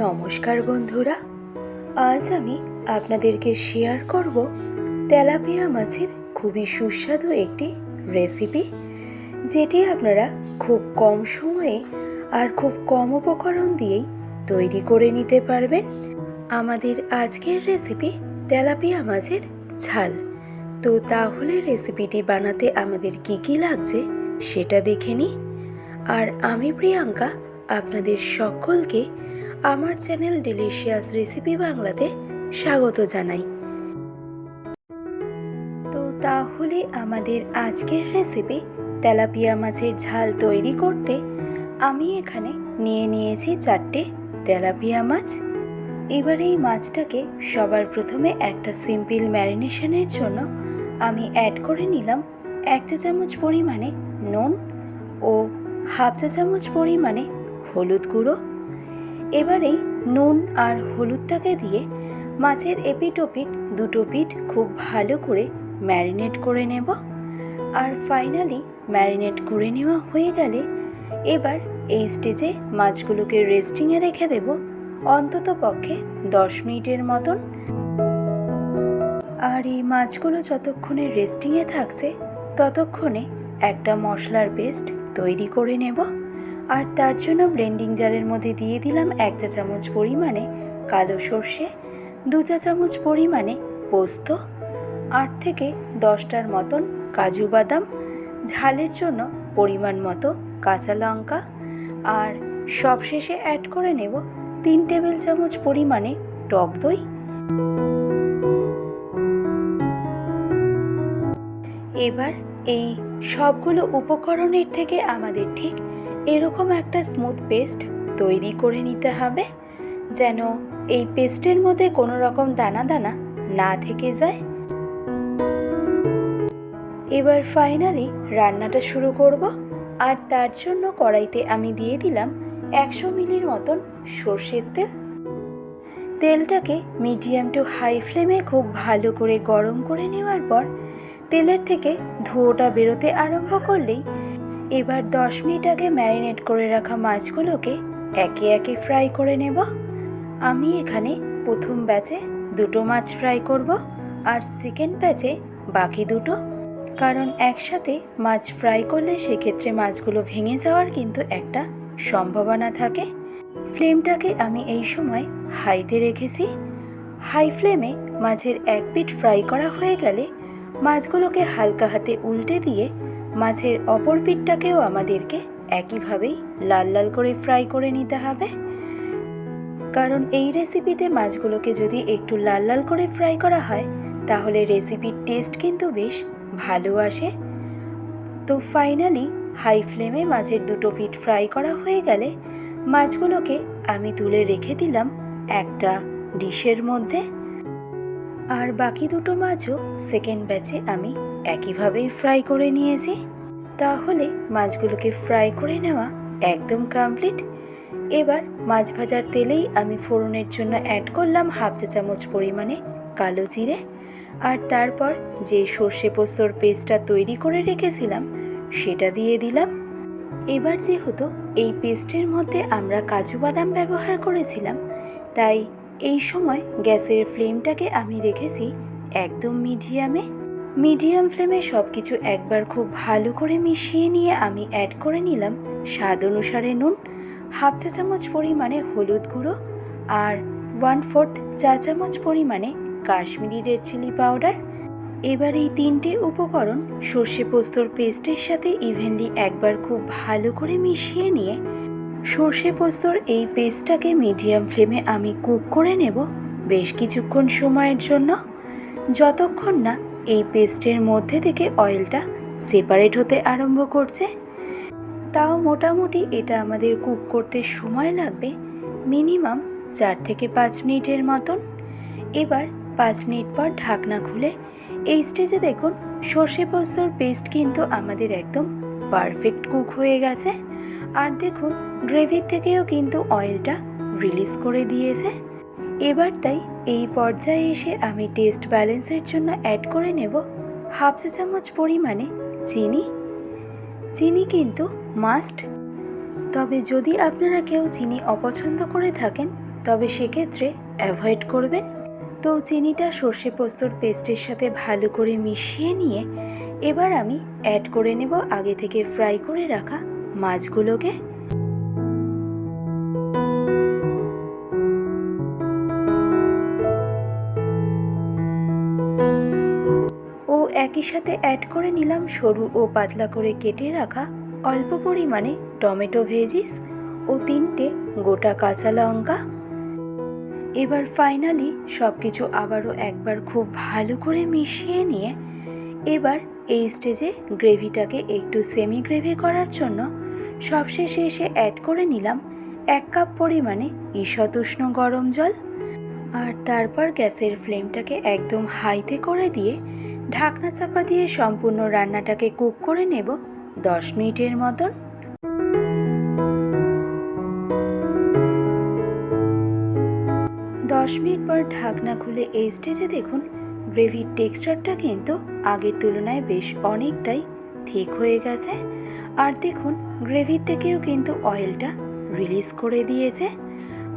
নমস্কার বন্ধুরা, আজ আমি আপনাদেরকে শেয়ার করব তেলাপিয়া মাছের খুবই সুস্বাদু একটি রেসিপি যেটি আপনারা খুব কম সময়ে আর খুব কম উপকরণ দিয়েই তৈরি করে নিতে পারবেন। আমাদের আজকের রেসিপি তেলাপিয়া মাছের ঝাল। তো তাহলে রেসিপিটি বানাতে আমাদের কি কি লাগছে সেটা দেখে নিই। আর আমি প্রিয়াঙ্কা, আপনাদের সকলকে আমার চ্যানেল ডিলিশিয়াস রেসিপি বাংলাতে স্বাগত জানাই। তো তাহলে আমাদের আজকের রেসিপি তেলাপিয়া মাছের ঝাল তৈরি করতে আমি এখানে নিয়ে নিয়েছি চারটে তেলাপিয়া মাছ। এবার এই মাছটাকে সবার প্রথমে একটা সিম্পল ম্যারিনেশনের জন্য আমি অ্যাড করে নিলাম এক চা চামচ পরিমাণে নুন ও হাফ চা চামচ পরিমাণে হলুদ গুঁড়ো এবারেই নুন আর হলুদটাকে দিয়ে মাছের এপিটোপিট দুটো পিঠ খুব ভালো করে ম্যারিনেট করে নেব। আর ফাইনালি ম্যারিনেট করে নেওয়া হয়ে গেলে এবার এই স্টেজে মাছগুলোকে রেস্টিংয়ে রেখে দেব অন্তত পক্ষে দশ মিনিটের মতন। আর এই মাছগুলো যতক্ষণে রেস্টিংয়ে থাকছে, ততক্ষণে একটা মশলার পেস্ট তৈরি করে নেব। আর তার জন্য ব্লেন্ডিং জারের মধ্যে দিয়ে দিলাম এক চা চামচ পরিমাণে কালো সর্ষে, দু চা চামচ পরিমাণে পোস্ত, আট থেকে দশটার মতন কাজু বাদাম, ঝালের জন্য পরিমাণ মতো কাঁচা লঙ্কা আর সবশেষে অ্যাড করে নেব তিন টেবিল চামচ পরিমাণে টক দই। এবার এই সবগুলো উপকরণের থেকে আমাদের ঠিক এরকম একটা স্মুথ পেস্ট তৈরি করে নিতে হবে, যেন এই পেস্টের মধ্যে কোনো রকম দানা দানা না থেকে যায়। এবার ফাইনালি রান্নাটা শুরু করব, আর তার জন্য কড়াইতে আমি দিয়ে দিলাম একশো মিলির মতন সর্ষের তেল। তেলটাকে মিডিয়াম টু হাই ফ্লেমে খুব ভালো করে গরম করে নেওয়ার পর, তেলের থেকে ধোঁয়াটা বেরোতে আরম্ভ করলেই এবার দশ মিনিট আগে ম্যারিনেট করে রাখা মাছগুলোকে একে একে ফ্রাই করে নেব। আমি এখানে প্রথম ব্যাচে দুটো মাছ ফ্রাই করব আর সেকেন্ড ব্যাচে বাকি দুটো। কারণ একসাথে মাছ ফ্রাই করলে সেক্ষেত্রে মাছগুলো ভেঙে যাওয়ার কিন্তু একটা সম্ভাবনা থাকে। ফ্লেমটাকে আমি এই সময় হাইতে রেখেছি। হাই ফ্লেমে মাছের এক পিট ফ্রাই করা হয়ে গেলে মাছগুলোকে হালকা হাতে উল্টে দিয়ে মাছের অপর পিঠটাকেও আমাদেরকে একইভাবেই লাল লাল করে ফ্রাই করে নিতে হবে। কারণ এই রেসিপিতে মাছগুলোকে যদি একটু লাল লাল করে ফ্রাই করা হয়, তাহলে রেসিপির টেস্ট কিন্তু বেশ ভালো আসে। তো ফাইনালি হাই ফ্লেমে মাছের দুটো পিঠ ফ্রাই করা হয়ে গেলে মাছগুলোকে আমি তুলে রেখে দিলাম একটা ডিশের মধ্যে। আর বাকি দুটো মাছও সেকেন্ড ব্যাচে আমি একইভাবেই ফ্রাই করে নিয়েছি। তাহলে মাছগুলোকে ফ্রাই করে নেওয়া একদম কমপ্লিট এবার মাছ ভাজার তেলেই আমি ফোড়নের জন্য অ্যাড করলাম হাফ চা চামচ পরিমাণে কালো জিরে। আর তারপর যে সর্ষে পোস্তর পেস্টটা তৈরি করে রেখেছিলাম, সেটা দিয়ে দিলাম। এবার যেহেতু এই পেস্টের মধ্যে আমরা কাজু বাদাম ব্যবহার করেছিলাম, তাই এই সময় গ্যাসের ফ্লেমটাকে আমি রেখেছি একদম মিডিয়ামে। মিডিয়াম ফ্লেমে সব কিছু একবার খুব ভালো করে মিশিয়ে নিয়ে আমি অ্যাড করে নিলাম স্বাদ অনুসারে নুন, হাফ চা চামচ পরিমাণে হলুদ গুঁড়ো আর ওয়ান ফোর্থ চা চামচ পরিমাণে কাশ্মীরি রেড চিলি পাউডার এবার এই তিনটে উপকরণ সর্ষে পোস্তর পেস্টের সাথে ইভেনলি একবার খুব ভালো করে মিশিয়ে নিয়ে সর্ষে পোস্তর এই পেস্টটাকে মিডিয়াম ফ্লেমে আমি কুক করে নেব বেশ কিছুক্ষণ সময়ের জন্য। যতক্ষণ না এই পেস্টের মধ্যে থেকে অয়েলটা সেপারেট হতে আরম্ভ করছে, তাও মোটামুটি এটা আমাদের কুক করতে সময় লাগবে মিনিমাম চার থেকে পাঁচ মিনিটের মতন। এবার পাঁচ মিনিট পর ঢাকনা খুলে এই স্টেজে দেখুন, সর্ষে পোস্তর পেস্ট কিন্তু আমাদের একদম পারফেক্ট কুক হয়ে গেছে। আর দেখুন গ্রেভির থেকেও কিন্তু অয়েলটা রিলিজ করে দিয়েছে। এবার তাই এই পর্যায়ে এসে আমি টেস্ট ব্যালেন্সের জন্য অ্যাড করে নেব হাফ চা চামচ পরিমাণে চিনি। চিনি কিন্তু মাস্ট তবে যদি আপনারা কেউ চিনি অপছন্দ করে থাকেন, তবে সেক্ষেত্রে অ্যাভয়েড করবেন। তো চিনিটা সর্ষে পোস্তর পেস্টের সাথে ভালো করে মিশিয়ে নিয়ে এবার আমি অ্যাড করে নেব আগে থেকে ফ্রাই করে রাখা মাছগুলোকে। ও একই সাথে অ্যাড করে নিলাম সরু ও পাতলা করে কেটে রাখা অল্প পরিমাণে টমেটো ভেজিস ও তিনটে গোটা কাঁচা লঙ্কা। এবার ফাইনালি সব কিছু আবারও একবার খুব ভালো করে মিশিয়ে নিয়ে এবার এই স্টেজে গ্রেভিটাকে একটু সেমি গ্রেভি করার জন্য সবশেষে এসে অ্যাড করে নিলাম এক কাপ পরিমাণে ঈষৎ উষ্ণ গরম জল আর তারপর গ্যাসের ফ্লেমটাকে একদম হাইতে করে দিয়ে ঢাকনা চাপা দিয়ে সম্পূর্ণ রান্নাটাকে কুক করে নেব দশ মিনিটের মতন। দশ মিনিট পর ঢাকনা খুলে এই স্টেজে দেখুন গ্রেভির টেক্সচারটা কিন্তু আগের তুলনায় বেশ অনেকটাই ঠিক হয়ে গেছে। আর দেখুন, গ্রেভির থেকেও কিন্তু অয়েলটা রিলিজ করে দিয়েছে।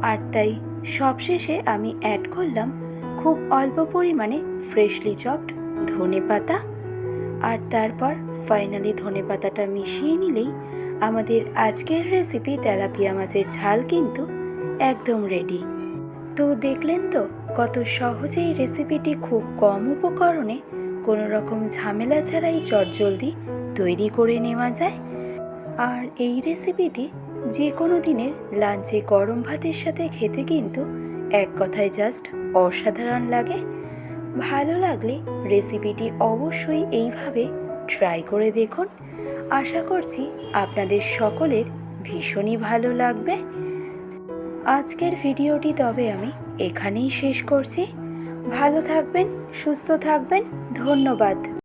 আর তাই সবশেষে আমি অ্যাড করলাম খুব অল্প পরিমাণে ফ্রেশলি চপড ধনে পাতা। আর তারপর ফাইনালি ধনে পাতাটা মিশিয়ে নিলেই আমাদের আজকের রেসিপি তেলাপিয়া মাছের ঝাল কিন্তু একদম রেডি তো দেখলেন তো কত সহজেই রেসিপিটি খুব কম উপকরণে কোনো রকম ঝামেলা ছাড়াই চটজলদি তৈরি করে নেওয়া যায়। আর এই রেসিপিটি যে কোনো দিনের লাঞ্চে গরম ভাতের সাথে খেতে কিন্তু এক কথায় জাস্ট অসাধারণ লাগে। ভালো লাগলে রেসিপিটি অবশ্যই এইভাবে ট্রাই করে দেখুন। আশা করছি আপনাদের সকলের ভীষণই ভালো লাগবে। আজকের ভিডিওটি তবে আমি এখানেই শেষ করছি। ভালো থাকবেন সুস্থ থাকবেন ধন্যবাদ।